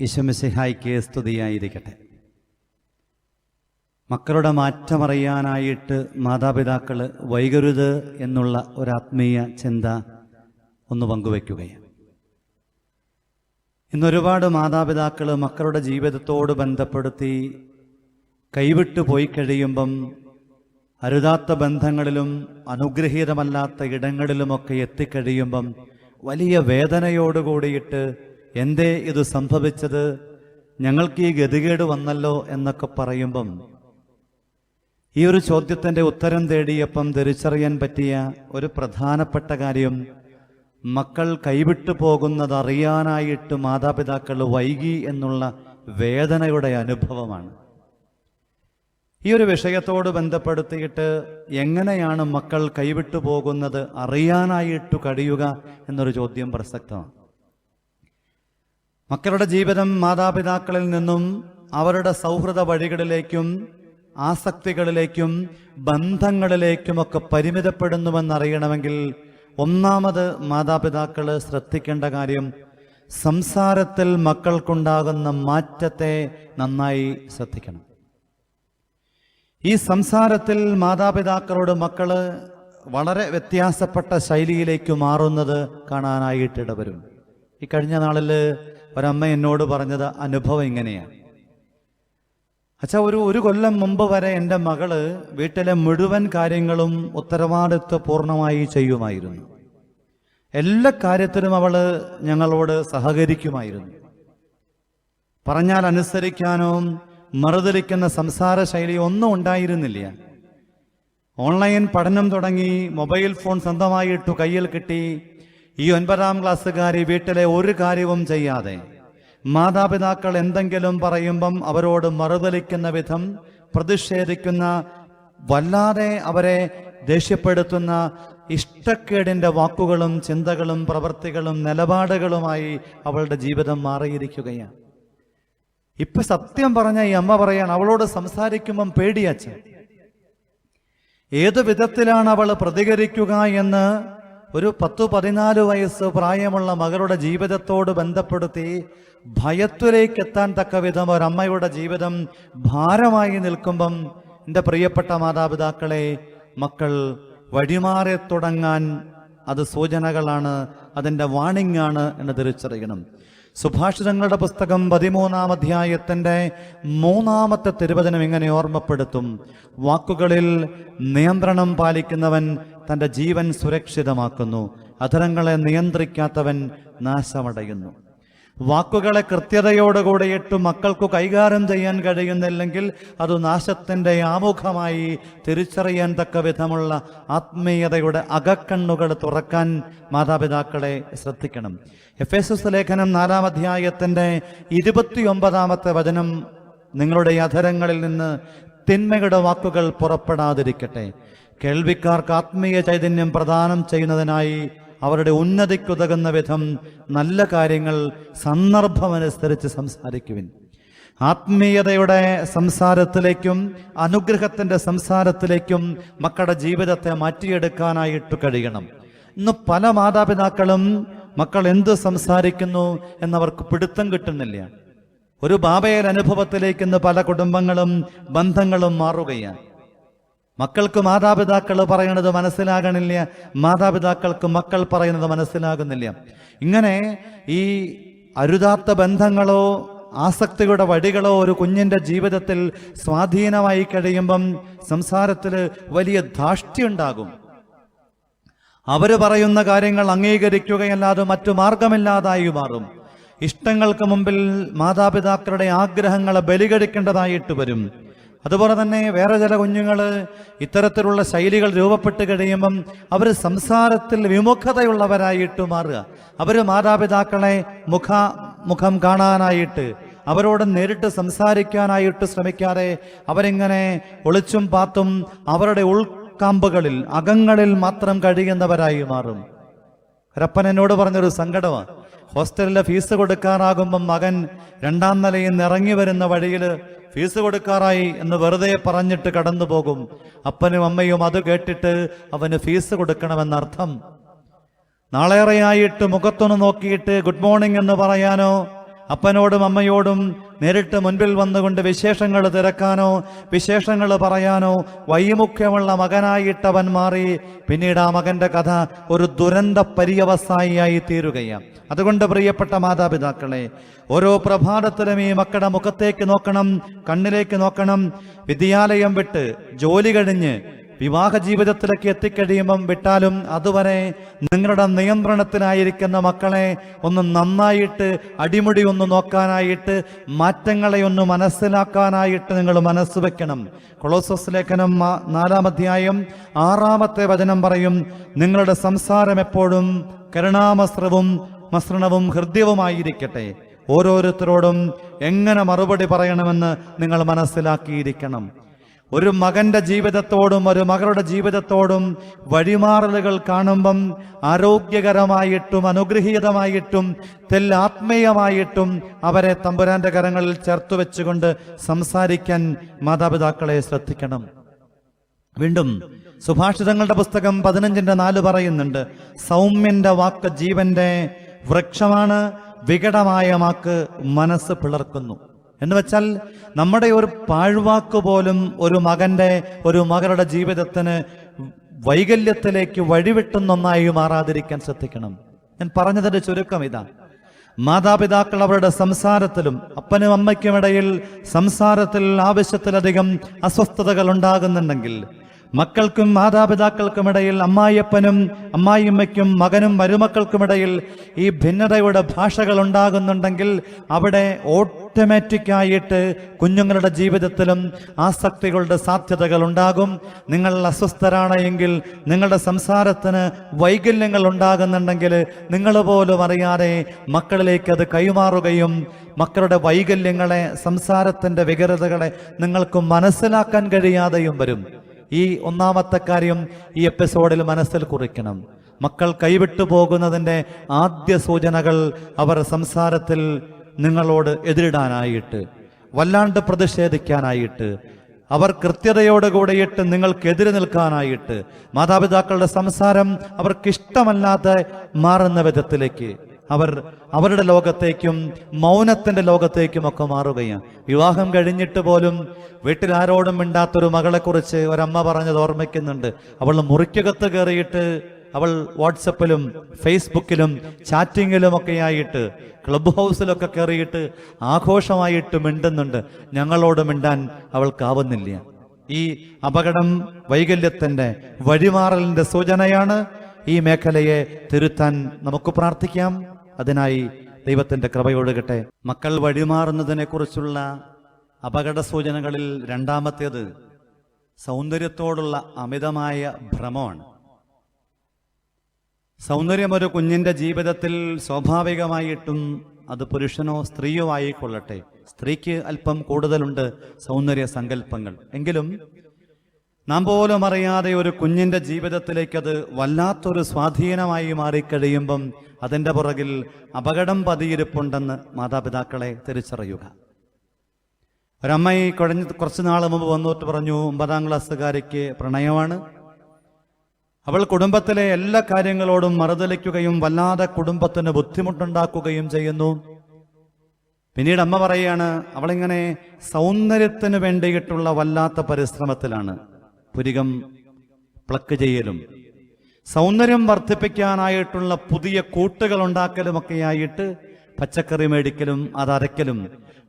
ഈശോമിസിഹായിക്ക് സ്തുതിയായിരിക്കട്ടെ. മക്കളുടെ മാറ്റമറിയാനായിട്ട് മാതാപിതാക്കൾ വൈകരുത് എന്നുള്ള ഒരാത്മീയ ചിന്ത ഒന്ന് പങ്കുവയ്ക്കുകയാണ്. ഇന്നൊരുപാട് മാതാപിതാക്കൾ മക്കളുടെ ജീവിതത്തോട് ബന്ധപ്പെടുത്തി കൈവിട്ടു പോയി കഴിയുമ്പം അരുതാത്ത ബന്ധങ്ങളിലും അനുഗ്രഹീതമല്ലാത്ത ഇടങ്ങളിലുമൊക്കെ എത്തിക്കഴിയുമ്പം വലിയ വേദനയോട് കൂടിയിട്ട് എന്തേ ഇത് സംഭവിച്ചത്? ഞങ്ങൾക്ക് ഈ ഗതികേട് വന്നല്ലോ എന്നൊക്കെ പറയുമ്പം ഈ ഒരു ചോദ്യത്തിന്റെ ഉത്തരം തേടിയപ്പം തിരിച്ചറിയാൻ പറ്റിയ ഒരു പ്രധാനപ്പെട്ട കാര്യം മക്കൾ കൈവിട്ടു പോകുന്നത് അറിയാനായിട്ട് മാതാപിതാക്കൾ വൈകി എന്നുള്ള വേദനയുടെ അനുഭവമാണ്. ഈ ഒരു വിഷയത്തോട് ബന്ധപ്പെടുത്തിയിട്ട് എങ്ങനെയാണ് മക്കൾ കൈവിട്ടു പോകുന്നത് അറിയാനായിട്ട് കഴിയുക എന്നൊരു ചോദ്യം പ്രസക്തമാണ്. മക്കളുടെ ജീവിതം മാതാപിതാക്കളിൽ നിന്നും അവരുടെ സൗഹൃദ വഴികളിലേക്കും ആസക്തികളിലേക്കും ബന്ധങ്ങളിലേക്കുമൊക്കെ പരിമിതപ്പെടുന്നുവെന്നറിയണമെങ്കിൽ ഒന്നാമത് മാതാപിതാക്കൾ ശ്രദ്ധിക്കേണ്ട കാര്യം സംസാരത്തിൽ മക്കൾക്കുണ്ടാകുന്ന മാറ്റത്തെ നന്നായി ശ്രദ്ധിക്കണം. ഈ സംസാരത്തിൽ മാതാപിതാക്കളോട് മക്കൾ വളരെ വ്യത്യാസപ്പെട്ട ശൈലിയിലേക്ക് മാറുന്നത് കാണാനായിട്ടിടവരും ഈ കഴിഞ്ഞ നാളിൽ ഒരമ്മ എന്നോട് പറഞ്ഞത് അനുഭവം ഇങ്ങനെയാണ്. അച്ഛാ ഒരു ഒരു കൊല്ലം മുമ്പ് വരെ എന്റെ മകൾ വീട്ടിലെ മുഴുവൻ കാര്യങ്ങളും ഉത്തരവാദിത്വ പൂർണമായി ചെയ്യുമായിരുന്നു. എല്ലാ കാര്യത്തിലും അവൾ ഞങ്ങളോട് സഹകരിക്കുമായിരുന്നു. പറഞ്ഞാൽ അനുസരിക്കാനോ മറുതലിക്കുന്ന സംസാര ശൈലി ഒന്നും ഉണ്ടായിരുന്നില്ല. ഓൺലൈൻ പഠനം തുടങ്ങി മൊബൈൽ ഫോൺ സ്വന്തമായിട്ടു കയ്യിൽ കിട്ടി ഈ ഒൻപതാം ക്ലാസ്സുകാരി വീട്ടിലെ ഒരു കാര്യവും ചെയ്യാതെ മാതാപിതാക്കൾ എന്തെങ്കിലും പറയുമ്പം അവരോട് മറുതലിക്കുന്ന വിധം പ്രതിഷേധിക്കുന്ന വല്ലാതെ അവരെ ദേഷ്യപ്പെടുത്തുന്ന ഇഷ്ടക്കേടിന്റെ വാക്കുകളും ചിന്തകളും പ്രവൃത്തികളും നിലപാടുകളുമായി അവളുടെ ജീവിതം മാറിയിരിക്കുകയാണ്. ഇപ്പൊ സത്യം പറഞ്ഞ ഈ അമ്മ പറയാൻ അവളോട് സംസാരിക്കുമ്പം പേടിയച്ഛൻ ഏതു വിധത്തിലാണ് അവൾ പ്രതികരിക്കുക എന്ന് ഒരു പത്തു പതിനാല് വയസ്സ് പ്രായമുള്ള മകളുടെ ജീവിതത്തോട് ബന്ധപ്പെടുത്തി ഭയത്തിലേക്ക് എത്താൻ തക്ക വിധം ഒരമ്മയുടെ ജീവിതം ഭാരമായി നിൽക്കുമ്പം എന്റെ പ്രിയപ്പെട്ട മാതാപിതാക്കളെ മക്കൾ വഴിമാറി തുടങ്ങാൻ അത് സൂചനകളാണ് അതിന്റെ വാണിംഗ് ആണ് എന്ന് തിരിച്ചറിയണം. സുഭാഷിതങ്ങളുടെ പുസ്തകം പതിമൂന്നാം അധ്യായത്തിന്റെ മൂന്നാമത്തെ തിരുവചനം ഇങ്ങനെ ഓർമ്മപ്പെടുത്തും. വാക്കുകളിൽ നിയന്ത്രണം പാലിക്കുന്നവൻ തന്റെ ജീവൻ സുരക്ഷിതമാക്കുന്നു. അധരങ്ങളെ നിയന്ത്രിക്കാത്തവൻ നാശമടയുന്നു. വാക്കുകളെ കൃത്യതയോടുകൂടി ഇട്ട് മക്കൾക്ക് കൈകാര്യം ചെയ്യാൻ കഴിയുന്നില്ലെങ്കിൽ അത് നാശത്തിന്റെ ആമുഖമായി തിരിച്ചറിയാൻ തക്ക വിധമുള്ള ആത്മീയതയുടെ അകക്കണ്ണുകൾ തുറക്കാൻ മാതാപിതാക്കളെ ശ്രദ്ധിക്കണം. എഫ് എസ് എസ് ലേഖനം നാലാം അധ്യായത്തിന്റെ ഇരുപത്തിയൊമ്പതാമത്തെ വചനം നിങ്ങളുടെ അധരങ്ങളിൽ നിന്ന് തിന്മയുടെ വാക്കുകൾ പുറപ്പെടാതിരിക്കട്ടെ. കേൾവിക്കാർക്ക് ആത്മീയ ചൈതന്യം പ്രദാനം ചെയ്യുന്നതിനായി അവരുടെ ഉന്നതിക്കുതകുന്ന വിധം നല്ല കാര്യങ്ങൾ സന്ദർഭമനുസരിച്ച് സംസാരിക്കുവിൻ. ആത്മീയതയുടെ സംസാരത്തിലേക്കും അനുഗ്രഹത്തിന്റെ സംസാരത്തിലേക്കും മക്കളുടെ ജീവിതത്തെ മാറ്റിയെടുക്കാനായിട്ട് കഴിയണം. ഇന്ന് പല മാതാപിതാക്കളും മക്കൾ എന്ത് സംസാരിക്കുന്നു എന്നവർക്ക് പിടുത്തം കിട്ടുന്നില്ല. ഒരു ബാബയൽ അനുഭവത്തിലേക്ക് ഇന്ന് പല കുടുംബങ്ങളും ബന്ധങ്ങളും മാറുകയാണ്. മക്കൾക്ക് മാതാപിതാക്കൾ പറയുന്നത് മനസ്സിലാകണില്ല. മാതാപിതാക്കൾക്ക് മക്കൾ പറയുന്നത് മനസ്സിലാകുന്നില്ല. ഇങ്ങനെ ഈ അരുതാത്ത ബന്ധങ്ങളോ ആസക്തിയുടെ വടികളോ ഒരു കുഞ്ഞിന്റെ ജീവിതത്തിൽ സ്വാധീനമായി കഴിയുമ്പം സംസാരത്തിൽ വലിയ ധാഷ്ട്യുണ്ടാകും അവർ പറയുന്ന കാര്യങ്ങൾ അംഗീകരിക്കുകയല്ലാതെ മറ്റു മാർഗമില്ലാതായി മാറും. ഇഷ്ടങ്ങൾക്ക് മുമ്പിൽ മാതാപിതാക്കളുടെ ആഗ്രഹങ്ങളെ ബലികടിക്കേണ്ടതായിട്ട് വരും. അതുപോലെ തന്നെ വേറെ ചില കുഞ്ഞുങ്ങൾ ഇത്തരത്തിലുള്ള ശൈലികൾ രൂപപ്പെട്ട് കഴിയുമ്പം അവർ സംസാരത്തിൽ വിമുഖതയുള്ളവരായിട്ട് മാറുക. അവർ മാതാപിതാക്കളെ മുഖ മുഖം കാണാനായിട്ട് അവരോട് നേരിട്ട് സംസാരിക്കാനായിട്ട് ശ്രമിക്കാതെ അവരിങ്ങനെ ഒളിച്ചും പാത്തും അവരുടെ ഉൾക്കാമ്പുകളിൽ അകങ്ങളിൽ മാത്രം കഴിയുന്നവരായി മാറും. രപ്പൻ എന്നോട് പറഞ്ഞൊരു സങ്കടമാണ് ഹോസ്റ്റലിലെ ഫീസ് കൊടുക്കാറാകുമ്പം മകൻ രണ്ടാം നിലയിൽ നിന്ന് ഇറങ്ങി വരുന്ന വഴിയിൽ ഫീസ് കൊടുക്കാറായി എന്ന് വെറുതെ പറഞ്ഞിട്ട് കടന്നു പോകും. അപ്പനും അമ്മയും അത് കേട്ടിട്ട് അവന് ഫീസ് കൊടുക്കണമെന്നർത്ഥം. നാളേറെയായിട്ട് മുഖത്തൊന്ന് നോക്കിയിട്ട് ഗുഡ് മോർണിംഗ് എന്ന് പറയാനോ അപ്പനോടും അമ്മയോടും നേരിട്ട് മുൻപിൽ വന്നുകൊണ്ട് വിശേഷങ്ങൾ തിരക്കാനോ വിശേഷങ്ങൾ പറയാനോ വൈമുഖ്യമുള്ള മകനായിട്ടവൻ മാറി പിന്നീട് ആ മകന്റെ കഥ ഒരു ദുരന്ത പര്യവസായിയായി തീരുകയാണ്. അതുകൊണ്ട് പ്രിയപ്പെട്ട മാതാപിതാക്കളെ ഓരോ പ്രഭാതത്തിലും ഈ മക്കളുടെ മുഖത്തേക്ക് നോക്കണം കണ്ണിലേക്ക് നോക്കണം. വിദ്യാലയം വിട്ട് ജോലി കഴിഞ്ഞ് വിവാഹ ജീവിതത്തിലേക്ക് എത്തിക്കഴിയുമ്പം വിട്ടാലും അതുവരെ നിങ്ങളുടെ നിയന്ത്രണത്തിലായിരിക്കുന്ന മക്കളെ ഒന്ന് നന്നായിട്ട് അടിമുടി ഒന്ന് നോക്കാനായിട്ട് മാറ്റങ്ങളെ ഒന്ന് മനസ്സിലാക്കാനായിട്ട് നിങ്ങൾ മനസ്സ് വെക്കണം. കൊളോസസ് ലേഖനം നാലാം അധ്യായം ആറാമത്തെ വചനം പറയും നിങ്ങളുടെ സംസാരം എപ്പോഴും കരുണാമസ്രവും മസ്രണവും ഹൃദ്യവുമായിരിക്കട്ടെ. ഓരോരുത്തരോടും എങ്ങനെ മറുപടി പറയണമെന്ന് നിങ്ങൾ മനസ്സിലാക്കിയിരിക്കണം. ഒരു മകന്റെ ജീവിതത്തോടും ഒരു മകളുടെ ജീവിതത്തോടും വഴിമാറലുകൾ കാണുമ്പം ആരോഗ്യകരമായിട്ടും അനുഗ്രഹീതമായിട്ടും തെല്ലാത്മീയമായിട്ടും അവരെ തമ്പുരാന്റെ കരങ്ങളിൽ ചേർത്ത് വെച്ചുകൊണ്ട് സംസാരിക്കാൻ മാതാപിതാക്കളെ ശ്രദ്ധിക്കണം. വീണ്ടും സുഭാഷിതങ്ങളുടെ പുസ്തകം പതിനഞ്ചിന്റെ നാല് പറയുന്നുണ്ട് സൗമ്യന്റെ വാക്ക് ജീവന്റെ വൃക്ഷമാണ് വികടമായ വാക്ക് മനസ്സ് പിളർക്കുന്നു. എന്ന് വെച്ചാൽ നമ്മുടെ ഒരു പാഴ്വാക്ക് പോലും ഒരു മകന്റെ ഒരു മകളുടെ ജീവിതത്തിന് വൈകല്യത്തിലേക്ക് വഴിവിട്ടുന്ന ഒന്നായി മാറാതിരിക്കാൻ ശ്രദ്ധിക്കണം. ഞാൻ പറഞ്ഞതിന്റെ ചുരുക്കം ഇതാ. മാതാപിതാക്കൾ അവരുടെ സംസാരത്തിലും അപ്പനും അമ്മയ്ക്കും ഇടയിൽ സംസാരത്തിൽ ആവശ്യത്തിലധികം അസ്വസ്ഥതകൾ ഉണ്ടാകുന്നുണ്ടെങ്കിൽ മക്കൾക്കും മാതാപിതാക്കൾക്കും ഇടയിൽ അമ്മായിയപ്പനും അമ്മായിയമ്മയ്ക്കും മകനും മരുമക്കൾക്കുമിടയിൽ ഈ ഭിന്നതയുടെ ഭാഷകൾ ഉണ്ടാകുന്നുണ്ടെങ്കിൽ അവിടെ ഓട്ടോമാറ്റിക്കായിട്ട് കുഞ്ഞുങ്ങളുടെ ജീവിതത്തിലും ആസക്തികളുടെ സാധ്യതകൾ ഉണ്ടാകും. നിങ്ങൾ അസ്വസ്ഥരാണ് എങ്കിൽ നിങ്ങളുടെ സംസാരത്തിന് വൈകല്യങ്ങൾ ഉണ്ടാകുന്നുണ്ടെങ്കിൽ നിങ്ങൾ പോലും അറിയാതെ മക്കളിലേക്ക് അത് കൈമാറുകയും മക്കളുടെ വൈകല്യങ്ങളെ സംസാരത്തിന്റെ വികരതകളെ നിങ്ങൾക്ക് മനസ്സിലാക്കാൻ കഴിയാതെയും വരും. ഈ ഒന്നാമത്തെ കാര്യം ഈ എപ്പിസോഡിൽ മനസ്സിൽ കുറിക്കണം. മക്കൾ കൈവിട്ടു പോകുന്നതിന്റെ ആദ്യ സൂചനകൾ അവർ സംസാരത്തിൽ നിങ്ങളോട് എതിരിടാനായിട്ട് വല്ലാണ്ട് പ്രതിഷേധിക്കാനായിട്ട് അവർ കൃത്യതയോട് കൂടിയിട്ട് നിങ്ങൾക്കെതിരെ നിൽക്കാനായിട്ട് മാതാപിതാക്കളുടെ സംസാരം അവർക്കിഷ്ടമല്ലാതെ മാറുന്ന വിധത്തിലേക്ക് അവർ അവരുടെ ലോകത്തേക്കും മൗനത്തിന്റെ ലോകത്തേക്കും ഒക്കെ മാറുകയാണ്. വിവാഹം കഴിഞ്ഞിട്ട് പോലും വീട്ടിൽ ആരോടും മിണ്ടാത്തൊരു മകളെക്കുറിച്ച് ഒരമ്മ പറഞ്ഞത് ഓർമ്മിക്കുന്നുണ്ട്. അവൾ മുറിക്കകത്ത് കയറിയിട്ട് അവൾ വാട്സപ്പിലും ഫേസ്ബുക്കിലും ചാറ്റിങ്ങിലും ഒക്കെ ആയിട്ട് ക്ലബ് ഹൗസിലൊക്കെ കയറിയിട്ട് ആഘോഷമായിട്ട് മിണ്ടുന്നുണ്ട്. ഞങ്ങളോട് മിണ്ടാൻ അവൾക്കാവുന്നില്ല. ഈ അപകടം വൈകല്യത്തിന്റെ വഴിമാറലിന്റെ സൂചനയാണ് ഈ മേഖലയെ തിരുത്താൻ നമുക്ക് പ്രാർത്ഥിക്കാം. അതിനായി ദൈവത്തിന്റെ കൃപയൊഴുകട്ടെ. മക്കൾ വഴിമാറുന്നതിനെ കുറിച്ചുള്ള അപകട സൂചനകളിൽ രണ്ടാമത്തേത് സൗന്ദര്യത്തോടുള്ള അമിതമായ ഭ്രമമാണ്. സൗന്ദര്യം ഒരു കുഞ്ഞിന്റെ ജീവിതത്തിൽ സ്വാഭാവികമായിട്ടും അത് പുരുഷനോ സ്ത്രീയോ ആയിക്കൊള്ളട്ടെ. സ്ത്രീക്ക് അല്പം കൂടുതലുണ്ട് സൗന്ദര്യ സങ്കല്പങ്ങൾ എങ്കിലും നാം പോലും അറിയാതെ ഒരു കുഞ്ഞിന്റെ ജീവിതത്തിലേക്ക് അത് വല്ലാത്തൊരു സ്വാധീനമായി മാറിക്കഴിയുമ്പം അതിന്റെ പുറകിൽ അപകടം പതിയിരിപ്പുണ്ടെന്ന് മാതാപിതാക്കളെ തിരിച്ചറിയുക. ഒരമ്മയി കുഴഞ്ഞ് കുറച്ച് നാൾ മുമ്പ് വന്നിട്ട് പറഞ്ഞു ഒമ്പതാം ക്ലാസ്സുകാരിക്ക് പ്രണയമാണ്. അവൾ കുടുംബത്തിലെ എല്ലാ കാര്യങ്ങളോടും മറുതലിക്കുകയും വല്ലാതെ കുടുംബത്തിന് ബുദ്ധിമുട്ടുണ്ടാക്കുകയും ചെയ്യുന്നു. പിന്നീട് അമ്മ പറയാണ് അവളിങ്ങനെ സൗന്ദര്യത്തിന് വേണ്ടിയിട്ടുള്ള വല്ലാത്ത പരിശ്രമത്തിലാണ്. പുരികം പ്ലക്ക് ചെയ്യലും. സൗന്ദര്യം വർദ്ധിപ്പിക്കാനായിട്ടുള്ള പുതിയ കൂട്ടുകൾ ഉണ്ടാക്കലുമൊക്കെയായിട്ട് പച്ചക്കറി മേടിക്കലും അതരക്കലും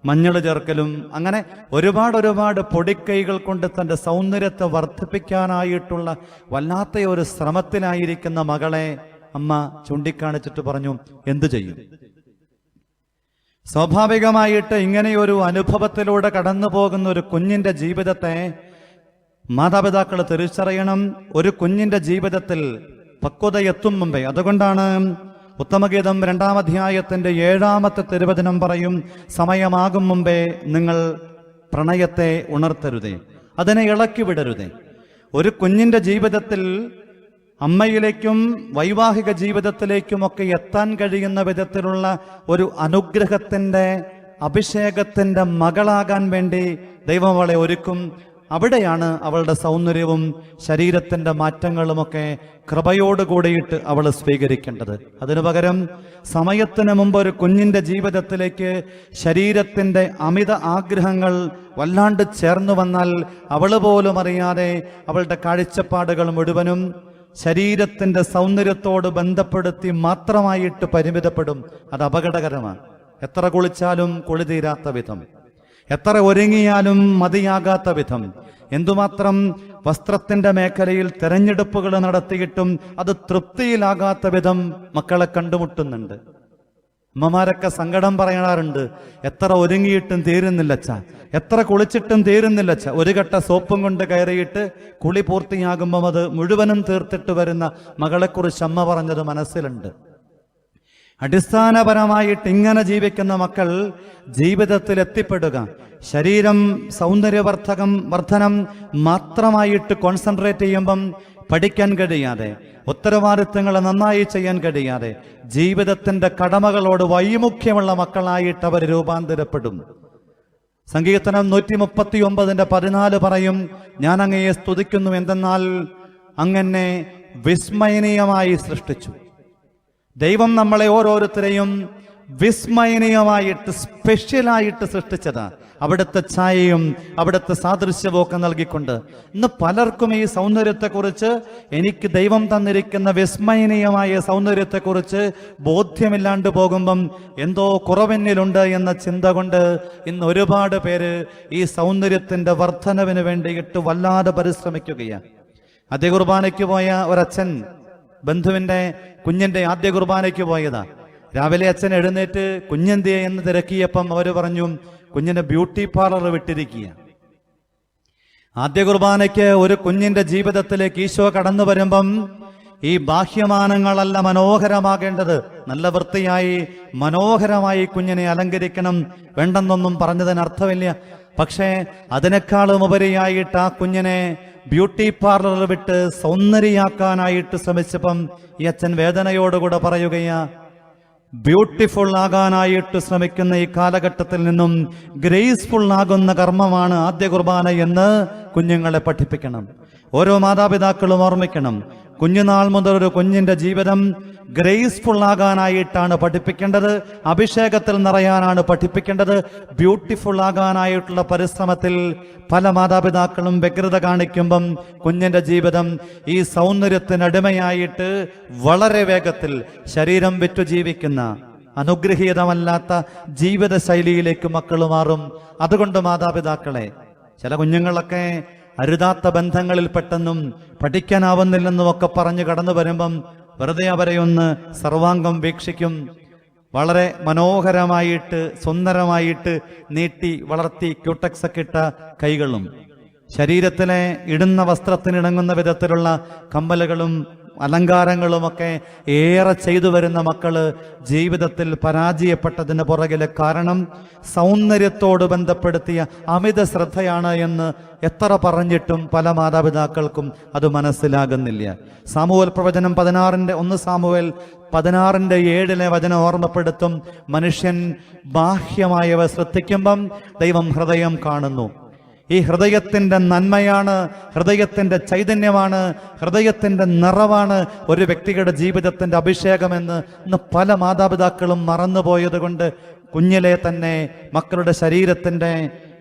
മഞ്ഞൾ ചേർക്കലും അങ്ങനെ ഒരുപാട് ഒരുപാട് പൊടിക്കൈകൾ കൊണ്ട് തന്റെ സൗന്ദര്യത്തെ വർദ്ധിപ്പിക്കാനായിട്ടുള്ള വല്ലാത്ത ഒരു ശ്രമത്തിലായിരിക്കുന്ന മകളെ അമ്മ ചൂണ്ടിക്കാണിച്ചിട്ട് പറഞ്ഞു എന്തു ചെയ്യും? സ്വാഭാവികമായിട്ട് ഇങ്ങനെയൊരു അനുഭവത്തിലൂടെ കടന്നു പോകുന്ന ഒരു കുഞ്ഞിന്റെ ജീവിതത്തെ മാതാപിതാക്കൾ തിരിച്ചറിയണം. ഒരു കുഞ്ഞിന്റെ ജീവിതത്തിൽ പക്വത എത്തും മുമ്പേ. അതുകൊണ്ടാണ് ഉത്തമഗീതം രണ്ടാം അധ്യായത്തിന്റെ ഏഴാമത്തെ തിരുവചനം പറയും സമയമാകും മുമ്പേ നിങ്ങൾ പ്രണയത്തെ ഉണർത്തരുതേ അതിനെ ഇളക്കി വിടരുതേ. ഒരു കുഞ്ഞിന്റെ ജീവിതത്തിൽ അമ്മയിലേക്കും വൈവാഹിക ജീവിതത്തിലേക്കുമൊക്കെ എത്താൻ കഴിയുന്ന വിധത്തിലുള്ള ഒരു അനുഗ്രഹത്തിന്റെ അഭിഷേകത്തിന്റെ മകളാകാൻ വേണ്ടി ദൈവം അവളെ ഒരുക്കും. അവിടെയാണ് അവളുടെ സൗന്ദര്യവും ശരീരത്തിന്റെ മാറ്റങ്ങളുമൊക്കെ കൃപയോടുകൂടിയിട്ട് അവൾ സ്വീകരിക്കേണ്ടത്. അതിനു പകരം സമയത്തിന് മുമ്പ് ഒരു കുഞ്ഞിന്റെ ജീവിതത്തിലേക്ക് ശരീരത്തിന്റെ അമിത ആഗ്രഹങ്ങൾ വല്ലാണ്ട് ചേർന്നു വന്നാൽ അവൾ പോലും അറിയാതെ അവളുടെ കാഴ്ചപ്പാടുകൾ മുഴുവനും ശരീരത്തിന്റെ സൗന്ദര്യത്തോട് ബന്ധപ്പെടുത്തി മാത്രമായിട്ട് പരിമിതപ്പെടും. അത് അപകടകരമാണ്. എത്ര കുളിച്ചാലും കുളി തീരാത്ത വിധം. എത്ര ഒരുങ്ങിയാലും മതിയാകാത്ത വിധം. എന്തുമാത്രം വസ്ത്രത്തിന്റെ മേഖലയിൽ തെരഞ്ഞെടുപ്പുകൾ നടത്തിയിട്ടും അത് തൃപ്തിയിലാകാത്ത വിധം മക്കളെ കണ്ടുമുട്ടുന്നുണ്ട്. അമ്മമാരൊക്കെ സങ്കടം പറയാറുണ്ട് എത്ര ഒരുങ്ങിയിട്ടും തീരുന്നില്ലച്ച എത്ര കുളിച്ചിട്ടും തീരുന്നില്ലച്ച ഒരു ഘട്ട സോപ്പും കൊണ്ട് കയറിയിട്ട് കുളി പൂർത്തിയാകുമ്പോൾ അത് മുഴുവനും തീർത്തിട്ട് വരുന്ന മകളെക്കുറിച്ച് അമ്മ പറഞ്ഞത് മനസ്സിലുണ്ട്. അടിസ്ഥാനപരമായിട്ട് ഇങ്ങനെ ജീവിക്കുന്ന മക്കൾ ജീവിതത്തിൽ എത്തിപ്പെടുക. ശരീരം സൗന്ദര്യവർദ്ധകം വർധനം മാത്രമായിട്ട് കോൺസെൻട്രേറ്റ് ചെയ്യുമ്പം പഠിക്കാൻ കഴിയാതെ ഉത്തരവാദിത്തങ്ങൾ നന്നായി ചെയ്യാൻ കഴിയാതെ ജീവിതത്തിന്റെ കടമകളോട് വൈമുഖ്യമുള്ള മക്കളായിട്ട് അവർ രൂപാന്തരപ്പെടും. സങ്കീർത്തനം നൂറ്റി മുപ്പത്തി ഒമ്പതിന്റെ പതിനാല് പറയും ഞാൻ അങ്ങയെ സ്തുതിക്കുന്നു എന്തെന്നാൽ അങ്ങനെ വിസ്മയനീയമായി സൃഷ്ടിച്ചു. ദൈവം നമ്മളെ ഓരോരുത്തരെയും വിസ്മയനീയമായിട്ട് സ്പെഷ്യലായിട്ട് സൃഷ്ടിച്ചത്. അവിടുത്തെ ഛായയും അവിടുത്തെ സാദൃശ്യവും ഒക്കെ നൽകിക്കൊണ്ട് ഇന്ന് പലർക്കും ഈ സൗന്ദര്യത്തെക്കുറിച്ച് എനിക്ക് ദൈവം തന്നിരിക്കുന്ന വിസ്മയനീയമായ സൗന്ദര്യത്തെക്കുറിച്ച് ബോധ്യമില്ലാണ്ട് പോകുമ്പം എന്തോ കുറവെന്നിലുണ്ട് എന്ന ചിന്ത കൊണ്ട് ഇന്ന് ഒരുപാട് പേര് ഈ സൗന്ദര്യത്തിന്റെ വർധനവിന് വേണ്ടിയിട്ട് വല്ലാതെ പരിശ്രമിക്കുകയാണ്. അതേ കുർബാനയ്ക്ക് പോയ ഒരച്ഛൻ ബന്ധുവിന്റെ കുഞ്ഞിന്റെ ആദ്യ കുർബാനയ്ക്ക് പോയതാ. രാവിലെ അച്ഛൻ എഴുന്നേറ്റ് കുഞ്ഞെന്തിയെ എന്ന് തിരക്കിയപ്പം അവർ പറഞ്ഞു കുഞ്ഞിന്റെ ബ്യൂട്ടി പാർലർ വിട്ടിരിക്കുക ആദ്യ കുർബാനയ്ക്ക് ഒരു കുഞ്ഞിന്റെ ജീവിതത്തിലേക്ക് ഈശോ കടന്നു വരുമ്പം ഈ ബാഹ്യമാനങ്ങളല്ല മനോഹരമാകേണ്ടത്. നല്ല വൃത്തിയായി മനോഹരമായി കുഞ്ഞിനെ അലങ്കരിക്കണം. വേണ്ടെന്നൊന്നും പറഞ്ഞതിന് അർത്ഥമില്ല പക്ഷേ അതിനേക്കാളും ഉപരിയായിട്ട് ആ കുഞ്ഞിനെ ബ്യൂട്ടി പാർലർ വിട്ട് സൗന്ദര്യയാക്കാനായിട്ട് ശ്രമിച്ചപ്പം ഈ അച്ഛൻ വേദനയോടുകൂടെ പറയുകയാ ബ്യൂട്ടിഫുൾ ആകാനായിട്ട് ശ്രമിക്കുന്ന ഈ കാലഘട്ടത്തിൽ നിന്നും ഗ്രേസ്ഫുൾ ആകുന്ന കർമ്മമാണ് ആദ്യ കുർബാന എന്ന് കുഞ്ഞുങ്ങളെ പഠിപ്പിക്കണം. ഓരോ മാതാപിതാക്കളും ഓർമ്മിക്കണം. കുഞ്ഞുനാൾ മുതൽ ഒരു കുഞ്ഞിന്റെ ജീവിതം ഗ്രേസ്ഫുൾ ആകാനായിട്ടാണ് പഠിപ്പിക്കേണ്ടത്. അഭിഷേകത്തിൽ നിറയാനാണ് പഠിപ്പിക്കേണ്ടത്. ബ്യൂട്ടിഫുൾ ആകാനായിട്ടുള്ള പരിശ്രമത്തിൽ പല മാതാപിതാക്കളും വ്യഗ്രത കാണിക്കുമ്പം കുഞ്ഞിന്റെ ജീവിതം ഈ സൗന്ദര്യത്തിനടിമയായിട്ട് വളരെ വേഗത്തിൽ ശരീരം വിറ്റു ജീവിക്കുന്ന അനുഗ്രഹീതമല്ലാത്ത ജീവിത ശൈലിയിലേക്ക് മക്കൾ മാറും. അതുകൊണ്ട് മാതാപിതാക്കളെ ചില കുഞ്ഞുങ്ങളൊക്കെ അരുതാത്ത ബന്ധങ്ങളിൽ പെട്ടെന്നും പഠിക്കാനാവുന്നില്ലെന്നും ഒക്കെ പറഞ്ഞ് കടന്നു വരുമ്പം വെറുതെ അവരെ ഒന്ന് സർവാംഗം വീക്ഷിക്കും. വളരെ മനോഹരമായിട്ട് സുന്ദരമായിട്ട് നീട്ടി വളർത്തി ക്യൂട്ടക്സ് ഒക്കെ ഇട്ട കൈകളും. ശരീരത്തിലെ ഇടുന്ന വസ്ത്രത്തിനിണങ്ങുന്ന വിധത്തിലുള്ള കമ്മലുകളും അലങ്കാരങ്ങളുമൊക്കെ ഏറെ ചെയ്തു വരുന്ന മക്കൾ ജീവിതത്തിൽ പരാജയപ്പെട്ടതിന് പുറകിലെ കാരണം സൗന്ദര്യത്തോട് ബന്ധപ്പെടുത്തിയ അമിത ശ്രദ്ധയാണ് എന്ന് എത്ര പറഞ്ഞിട്ടും പല മാതാപിതാക്കൾക്കും അത് മനസ്സിലാകുന്നില്ല. സാമൂഹൽ പ്രവചനം പതിനാറിന്റെ ഒന്ന് സാമുവൽ പതിനാറിന്റെ ഏഴിലെ വചനം ഓർമ്മപ്പെടുത്തും മനുഷ്യൻ ബാഹ്യമായവ ശ്രദ്ധിക്കുമ്പം ദൈവം ഹൃദയം കാണുന്നു. ഈ ഹൃദയത്തിന്റെ നന്മയാണ് ഹൃദയത്തിന്റെ ചൈതന്യമാണ് ഹൃദയത്തിന്റെ നിറവാണ് ഒരു വ്യക്തിയുടെ ജീവിതത്തിന്റെ അഭിഷേകമെന്ന് ഇന്ന് പല മാതാപിതാക്കളും മറന്നുപോയതുകൊണ്ട് കുഞ്ഞിലെ തന്നെ മക്കളുടെ ശരീരത്തിന്റെ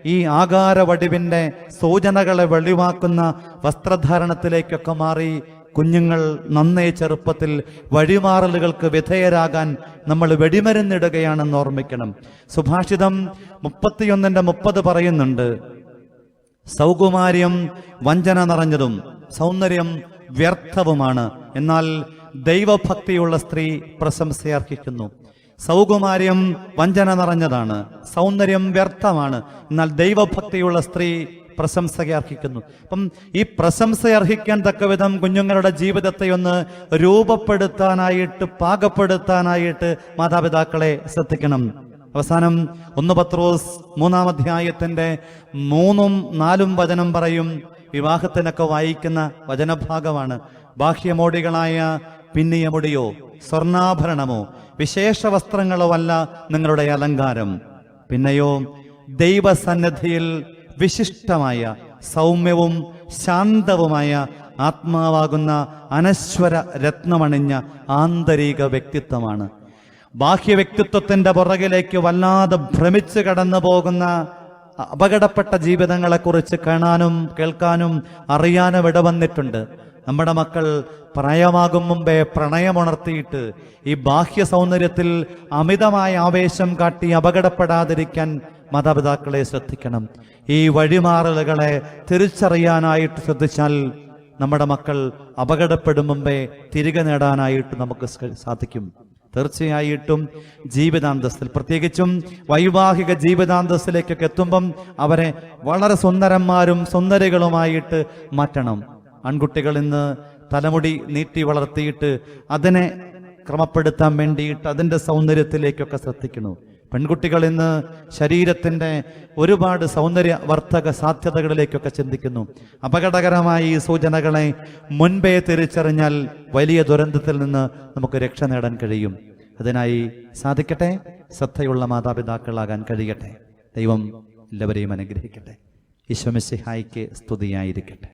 ഈ ആകാര വടിവിന്റെ സൂചനകളെ വെളിവാക്കുന്ന വസ്ത്രധാരണത്തിലേക്കൊക്കെ മാറി കുഞ്ഞുങ്ങൾ നന്നേ ചെറുപ്പത്തിൽ വഴിമാറലുകൾക്ക് വിധേയരാകാൻ നമ്മൾ വെടിമരുന്നിടുകയാണെന്ന് ഓർമ്മിക്കണം. സുഭാഷിതം മുപ്പത്തിയൊന്നിന്റെ മുപ്പത് പറയുന്നുണ്ട് സൗകുമാര്യം വഞ്ചന നിറഞ്ഞതും സൗന്ദര്യം വ്യർത്ഥവുമാണ്. എന്നാൽ ദൈവഭക്തിയുള്ള സ്ത്രീ പ്രശംസയർഹിക്കുന്നു. സൗകുമാര്യം വഞ്ചന നിറഞ്ഞതാണ് സൗന്ദര്യം വ്യർത്ഥമാണ്. എന്നാൽ ദൈവഭക്തിയുള്ള സ്ത്രീ പ്രശംസയെ അർഹിക്കുന്നു അപ്പം ഈ പ്രശംസയർഹിക്കാൻ തക്കവിധം കുഞ്ഞുങ്ങളുടെ ജീവിതത്തെ ഒന്ന് രൂപപ്പെടുത്താനായിട്ട് പാകപ്പെടുത്താനായിട്ട് മാതാപിതാക്കളെ ശ്രദ്ധിക്കണം. അവസാനം ഒന്ന് പത്രോസ് മൂന്നാം അധ്യായത്തിന്റെ മൂന്നും നാലും വചനം പറയും. വിവാഹത്തിനൊക്കെ വായിക്കുന്ന വചനഭാഗമാണ്. ബാഹ്യമോടികളായ പിന്നിയ മുടിയോ സ്വർണാഭരണമോ വിശേഷ വസ്ത്രങ്ങളോ അല്ല നിങ്ങളുടെ അലങ്കാരം. പിന്നെയോ ദൈവസന്നിധിയിൽ വിശിഷ്ടമായ സൗമ്യവും ശാന്തവുമായ ആത്മാവാകുന്ന അനശ്വര രത്നമണിഞ്ഞ ആന്തരിക വ്യക്തിത്വമാണ് ബാഹ്യ വ്യക്തിത്വത്തിന്റെ പുറകിലേക്ക് വല്ലാതെ ഭ്രമിച്ച് കടന്നു പോകുന്ന അപകടപ്പെട്ട ജീവിതങ്ങളെക്കുറിച്ച് കാണാനും കേൾക്കാനും അറിയാനും ഇടവന്നിട്ടുണ്ട് നമ്മുടെ മക്കൾ പ്രായമാകും മുമ്പേ പ്രണയമുണർത്തിയിട്ട് ഈ ബാഹ്യ സൗന്ദര്യത്തിൽ അമിതമായ ആവേശം കാട്ടി അപകടപ്പെടാതിരിക്കാൻ മാതാപിതാക്കളെ ശ്രദ്ധിക്കണം. ഈ വഴിമാറലുകളെ തിരിച്ചറിയാനായിട്ട് ശ്രദ്ധിച്ചാൽ നമ്മുടെ മക്കൾ അപകടപ്പെടും മുമ്പേ തിരികെ നേടാനായിട്ട് നമുക്ക് സാധിക്കും. തീർച്ചയായിട്ടും ജീവിതാന്തസ്സിൽ പ്രത്യേകിച്ചും വൈവാഹിക ജീവിതാന്തസ്സിലേക്കൊക്കെ എത്തുമ്പം അവരെ വളരെ സുന്ദരന്മാരും സുന്ദരികളുമായിട്ട് മാറ്റണം. ആൺകുട്ടികൾ ഇന്ന് തലമുടി നീട്ടി വളർത്തിയിട്ട് അതിനെ ക്രമപ്പെടുത്താൻ വേണ്ടിയിട്ട് അതിന്റെ സൗന്ദര്യത്തിലേക്കൊക്കെ ശ്രദ്ധിക്കുന്നു പെൺകുട്ടികൾ ഇന്ന് ശരീരത്തിന്റെ ഒരുപാട് സൗന്ദര്യവർദ്ധക സാധ്യതകളിലേക്കൊക്കെ ചിന്തിക്കുന്നു. അപകടകരമായ ഈ സൂചനകളെ മുൻപേ തിരിച്ചറിഞ്ഞാൽ വലിയ ദുരന്തത്തിൽ നിന്ന് നമുക്ക് രക്ഷ നേടാൻ കഴിയും. അതിനായി സാധിക്കട്ടെ ശ്രദ്ധയുള്ള മാതാപിതാക്കളാകാൻ കഴിയട്ടെ. ദൈവം എല്ലാവരെയും അനുഗ്രഹിക്കട്ടെ. ഈശ്വമിസിഹായിക്ക് സ്തുതിയായിരിക്കട്ടെ.